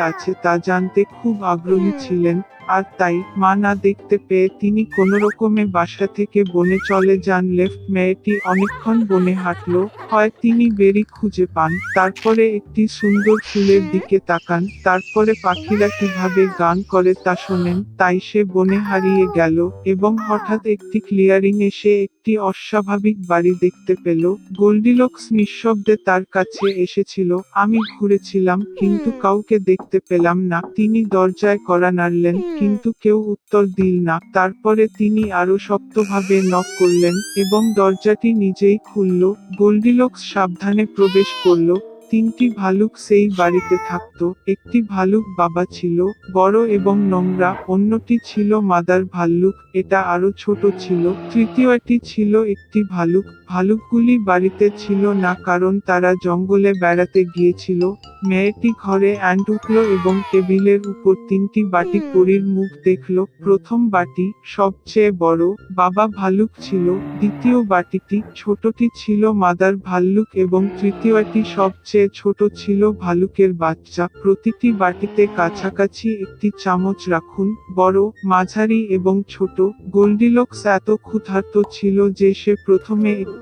আছে তা জানতে খুব আগ্রহী ছিলেন। আর তাই মা না দেখতে পেয়ে তিনি কোনো রকমে বাসা থেকে বনে চলে যান। লেফট মেয়েটি অনেকক্ষণ বনে হাঁটলো, হয় তিনি বেরি খুঁজে পান। তারপরে একটি সুন্দর ফুলের দিকে তাকান, তারপরে পাখিরা কীভাবে গান করে তা শোনেন। তাই সে বনে হারিয়ে গেল এবং হঠাৎ একটি ক্লিয়ারিং এসে একটি অস্বাভাবিক বাড়ি দেখতে পেল। গোল্ডিলক্স নিঃশব্দে তার কাছে এসেছিল, আমি ঘুরেছিলাম, কিন্তু কাউকে দেখতে পেলাম না। তিনি দরজায় করা নাড়লেন কিন্তু কেউ উত্তর দিল না। তারপরে তিনি আরও শক্তভাবে নক করলেন এবং দরজাটি নিজেই খুলল। গোল্ডিলক্স সাবধানে প্রবেশ করল। তিনটি ভালুক সেই বাড়িতে থাকতো। একটি ভালুক বাবা ছিল, বড় এবং নোংরা, অন্যটি ছিল মাদার ভাল্লুক, এটা আরও ছোট ছিল। তৃতীয়টি ছিল একটি ভালুক ভালুকগুলি বাড়িতে ছিল না কারণ তারা জঙ্গলে বেড়াতে গিয়েছিল। মেয়েটি ঘরে অ্যান্ড উঠল এবং টেবিলের উপর তিনটি বাটি পরীর মুখ দেখল। প্রথম বাটি সবচেয়ে বড় বাবা ভালুক ছিল। দ্বিতীয় বাটিটি ছোটটি ছিল মাদার ভাল্লুক এবং তৃতীয়টি সবচেয়ে ছোট ছিল ভালুকের বাচ্চা। প্রতিটি বাটিতে কাছাকাছি একটি চামচ রাখুন বড় মাঝারি এবং ছোট। গোল্ডিলক্স এত ক্ষুধার্ত ছিল যে সে প্রথমে একটি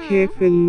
খেয়ে ফেলল।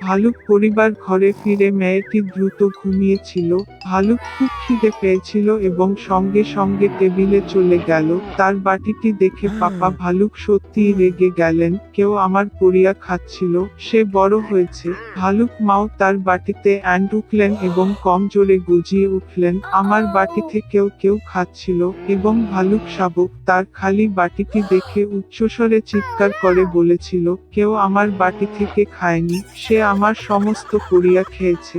ভালুক পরিবার ঘরে ফিরে মেয়েটি দ্রুত ঘুমিয়েছিল। ভালুক খুব খিদে পেয়েছিল এবং সঙ্গে সঙ্গে টেবিলে চলে গেল। তার বাটিটি দেখে পাপা ভালুক সত্যিই রেগে গেলেন, কেউ আমার পরিয়া খাচ্ছিল, সে বড় হয়েছে। ভালুক মাও তার বাটিতে অ্যান্ড উঠলেন এবং কম জোরে গজিয়ে উঠলেন, আমার বাটি থেকেও কেউ খাচ্ছিল। এবং ভালুক শাবক তার খালি বাটিটি দেখে উচ্চস্বরে চিৎকার করে বলেছিল, কেউ আমার বাটি থেকে খায়নি, সে আমার সমস্ত করিয়া খেয়েছে।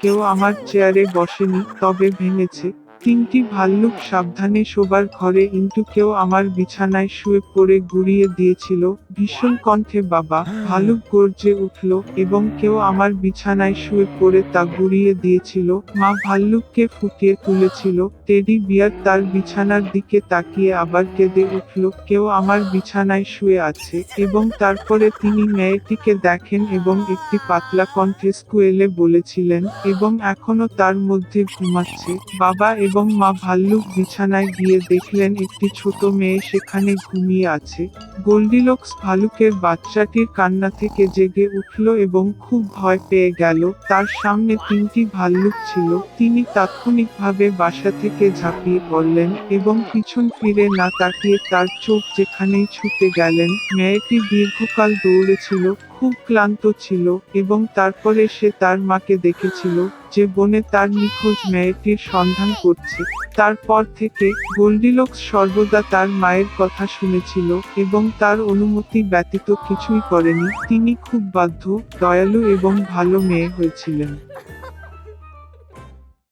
কেউ আমার চেয়ারে বসেনি তবে ভেঙেছে। তিনটি ভাল্লুক সাবধানে শোবার ঘরে ইন্টু কেউ আমার বিছানায় শুয়ে পড়ে গুড়িয়ে দিয়েছিল, ভীষণ কণ্ঠে, বাবা ভালুক গর্জে উঠল এবং কেউ আমার বিছানায় শুয়ে পড়ে তা গুড়িয়ে দিয়েছিল। মা ভাল্লুককে ফুটিয়ে তুলেছিল, টেডি বিয়ার তার বিছানার দিকে তাকিয়ে আবার কেঁদে উঠল, কেউ আমার বিছানায় শুয়ে আছে। এবং তারপরে তিনি মেয়েটিকে দেখেন এবং একটি পাতলা কণ্ঠে স্কুয়েলে বলেছিলেন, এবং এখনও তার মধ্যে ঘুমাচ্ছে। বাবা এবং মা ভাল্লুক বিছানায় গিয়ে দেখলেন একটি ছোট মেয়ে সেখানে ঘুমিয়ে আছে। গোল্ডিলক্স ভালুকের বাচ্চাটির কান্না থেকে জেগে উঠল এবং খুব ভয় পেয়ে গেল। তার সামনে তিনটি ভাল্লুক ছিল। তিনি তাৎক্ষণিকভাবে বাসা থেকে ঝাঁপিয়ে পড়লেন এবং পিছন ফিরে না তাকিয়ে তার চোখ যেখানেই ছুটে গেলেন, মেয়েটি দীর্ঘকাল দৌড়েছিল খুব ক্লান্ত ছিল এবং তারপরে সে তার মাকে দেখেছিল যে বনে তার নিখোঁজ মেয়েটির সন্ধান করছে। তারপর থেকে গোল্ডিলক্স সর্বদা তার মায়ের কথা শুনেছিল এবং তার অনুমতি ব্যতীত কিছুই করেনি। তিনি খুব বাধ্য, দয়ালু এবং ভালো মেয়ে হয়েছিলেন।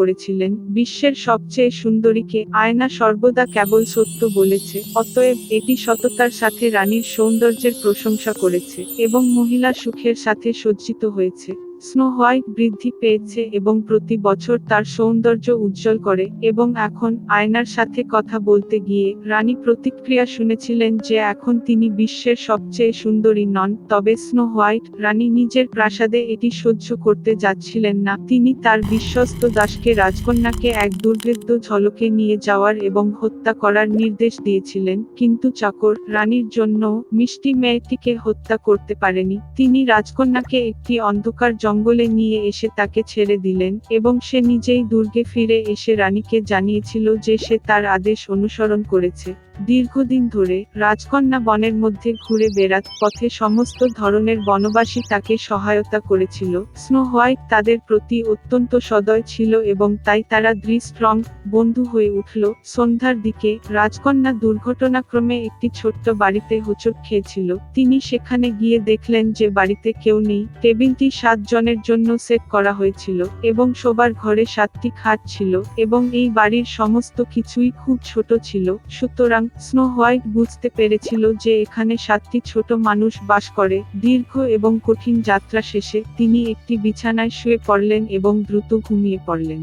করেছিলেন। বিশ্বের সবচেয়ে সুন্দরীকে আয়না সর্বদা কেবল সত্য বলেছে, অতএব এটি সততার সাথে রানীর সৌন্দর্যের প্রশংসা করেছে এবং মহিলা সুখের সাথে সজ্জিত হয়েছে। স্নো হোয়াইট বৃদ্ধি পেয়েছে এবং প্রতি বছর তার সৌন্দর্য উজ্জ্বল করে এবং এখন আয়নার সাথে কথা বলতে গিয়ে রানী প্রতিক্রিয়া শুনেছিলেন যে এখন তিনি বিশ্বের সবচেয়ে সুন্দরী নন, তবে স্নো হোয়াইট রানী নিজের প্রাসাদে এটি সহ্য করতে যাচ্ছিলেন না। তিনি তার বিশ্বস্ত দাসকে রাজকন্যাকে এক দুর্ভেদ্য ঝলকে নিয়ে যাওয়ার এবং হত্যা করার নির্দেশ দিয়েছিলেন, কিন্তু চাকর রানীর জন্য মিষ্টি মেয়েটিকে হত্যা করতে পারেনি। তিনি রাজকন্যাকে একটি অন্ধকার জঙ্গলে নিয়ে এসে তাকে ছেড়ে দিলেন এবং সে নিজেই দুর্গে ফিরে এসে রানীকে জানিয়েছিল যে সে তার আদেশ অনুসরণ করেছে। দীর্ঘদিন ধরে রাজকন্যা বনের মধ্যে ঘুরে বেড়াত পথে সমস্ত ধরনের বনবাসী তাকে সহায়তা করেছিল। স্নো হোয়াইট তাদের প্রতি অত্যন্ত সদয় ছিল এবং তাই তারা দৃষ্ট্রং বন্ধু হয়ে উঠল। সন্ধ্যার দিকে রাজকন্যা দুর্ঘটনাক্রমে একটি ছোট্ট বাড়িতে হোঁচট খেয়েছিল। তিনি সেখানে গিয়ে দেখলেন যে বাড়িতে কেউ নেই। টেবিলটি সাত জনের জন্য সেট করা হয়েছিল এবং সবার ঘরে সাতটি খাট ছিল এবং এই বাড়ির সমস্ত কিছুই খুব ছোট ছিল। সুতরাং স্নো হোয়াইট বুঝতে পেরেছিল যে এখানে সাতটি ছোট মানুষ বাস করে। দীর্ঘ এবং কঠিন যাত্রা শেষে তিনি একটি বিছানায় শুয়ে পড়লেন এবং দ্রুত ঘুমিয়ে পড়লেন।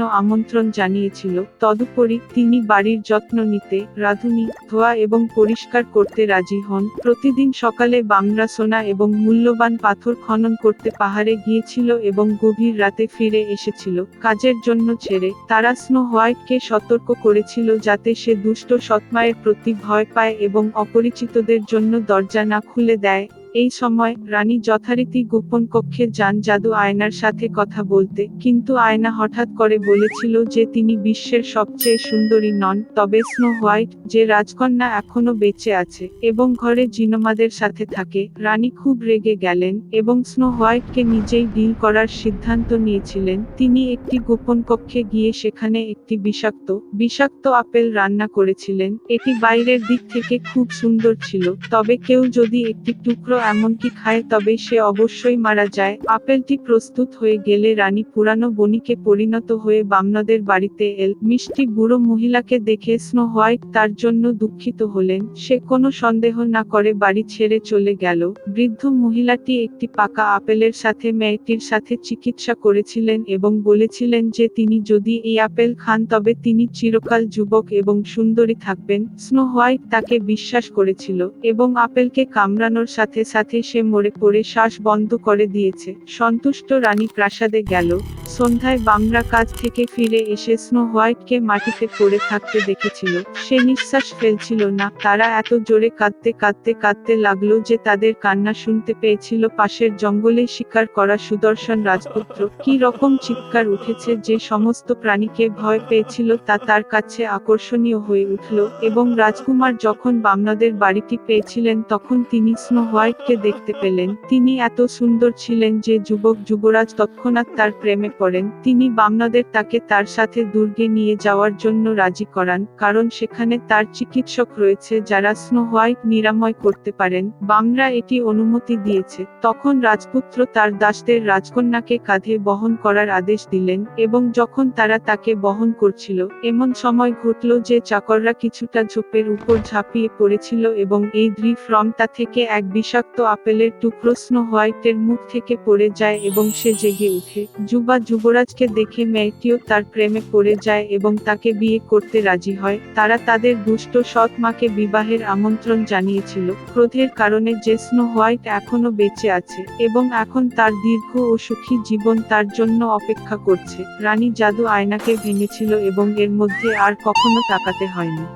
আমন্ত্রণ জানিয়েছিল। তদুপরি তিনি বাড়ির যত্ন নিতে রাঁধুনি, ধোয়া এবং পরিষ্কার করতে রাজি হন। প্রতিদিন সকালে বামরা সোনা এবং মূল্যবান পাথর খনন করতে পাহাড়ে গিয়েছিল এবং গভীর রাতে ফিরে এসেছিল। কাজের জন্য ছেড়ে তারা স্নো হোয়াইটকে সতর্ক করেছিল যাতে সে দুষ্ট সৎমায়ের প্রতি ভয় পায় এবং অপরিচিতদের জন্য দরজা না খুলে দেয়। এই সময় রানী যথারীতি গোপন কক্ষে যান জাদু আয়নার সাথে কথা বলতে। কিন্তু আয়না হঠাৎ করে বলেছিল যে তিনি বিশ্বের সবচেয়ে সুন্দরী নন, তবে স্নো হোয়াইট, যে রাজকন্যা এখনও বেঁচে আছে এবং ঘরে জিনোমাদের সাথে থাকে, রানী খুব রেগে গেলেন এবং স্নো হোয়াইটকে নিজেই ডিল করার সিদ্ধান্ত নিয়েছিলেন। তিনি একটি গোপন কক্ষে গিয়ে সেখানে একটি বিষাক্ত বিষাক্ত আপেল রান্না করেছিলেন। এটি বাইরের দিক থেকে খুব সুন্দর ছিল, তবে কেউ যদি একটি টুকরো এমনকি খায় তবে সে অবশ্যই মারা যায়। আপেলটি প্রস্তুত হয়ে গেলে রানী পুরানো বণিকে পরিণত হয়ে বামনদের বাড়িতে এল। মিষ্টি বুড়ো মহিলাকে দেখে স্নো হোয়াইট তার জন্য দুঃখিত হলেন। সে কোনো সন্দেহ না করে বাড়ি ছেড়ে চলে গেল। বৃদ্ধ মহিলাটি একটি পাকা আপেলের সাথে মেয়েটির সাথে চিকিৎসা করেছিলেন এবং বলেছিলেন যে তিনি যদি এই আপেল খান তবে তিনি চিরকাল যুবক এবং সুন্দরী থাকবেন। স্নো হোয়াইট তাকে বিশ্বাস করেছিল এবং আপেলকে কামড়ানোর সাথে সাথে সে মরে পড়ে শ্বাস বন্ধ করে দিয়েছে। সন্তুষ্ট রানী প্রাসাদে গেল। সন্ধ্যায় বামরা কাজ থেকে ফিরে এসে স্নো হোয়াইটকে মাটিতে পড়ে থাকতে দেখেছিল। সে নিঃশ্বাস ফেলছিল না। তারা এত জোরে কাঁদতে কাঁদতে কাঁদতে লাগল যে তাদের কান্না শুনতে পেয়েছিল পাশের জঙ্গলে শিকার করা সুদর্শন রাজপুত্র। কি রকম চিৎকার উঠেছে যে সমস্ত প্রাণীকে ভয় পেয়েছিল তা তার কাছে আকর্ষণীয় হয়ে উঠল এবং রাজকুমার যখন বামনাদের বাড়িটি পেয়েছিলেন তখন তিনি স্নো হোয়াইটকে দেখতে পেলেন। তিনি এত সুন্দর ছিলেন যে যুবক যুবরাজ তৎক্ষণাৎ তার প্রেমে পড়েন। তিনি বামনাদের তাকে তার সাথে দুর্গে নিয়ে যাওয়ার জন্য রাজি করান, কারণ সেখানে তার চিকিৎসক রয়েছে যারা স্নো হোয়াইট নিরাময় করতে পারেন। বামরা এটি অনুমতি দিয়েছে। তখন রাজপুত্র তার দাসদের রাজকন্যাকে কাঁধে বহন করার আদেশ দিলেন এবং যখন তারা তাকে বহন করছিল, এমন সময় ঘটল যে চাকররা কিছুটা ঝোপের উপর ঝাঁপিয়ে পড়েছিল এবং এই দ্রিফ রমটা থেকে এক বিষাক্ত আপেলের টুকরো স্নো হোয়াইটের মুখ থেকে পড়ে যায় এবং সে জেগে উঠে যুবা যুবরাজকে দেখে মেয়েটিও তার প্রেমে পড়ে যায় এবং তাকে বিয়ে করতে রাজি হয়। তারা তাদের দুষ্ট সৎ মাকে বিবাহের আমন্ত্রণ জানিয়েছিল। ক্রোধের কারণে যে স্নো হোয়াইট এখনও বেঁচে আছে এবং এখন তার দীর্ঘ ও সুখী জীবন তার জন্য অপেক্ষা করছে। রানী জাদু আয়নাকে ভেঙেছিল এবং এর মধ্যে আর কখনো তাকাতে হয়নি।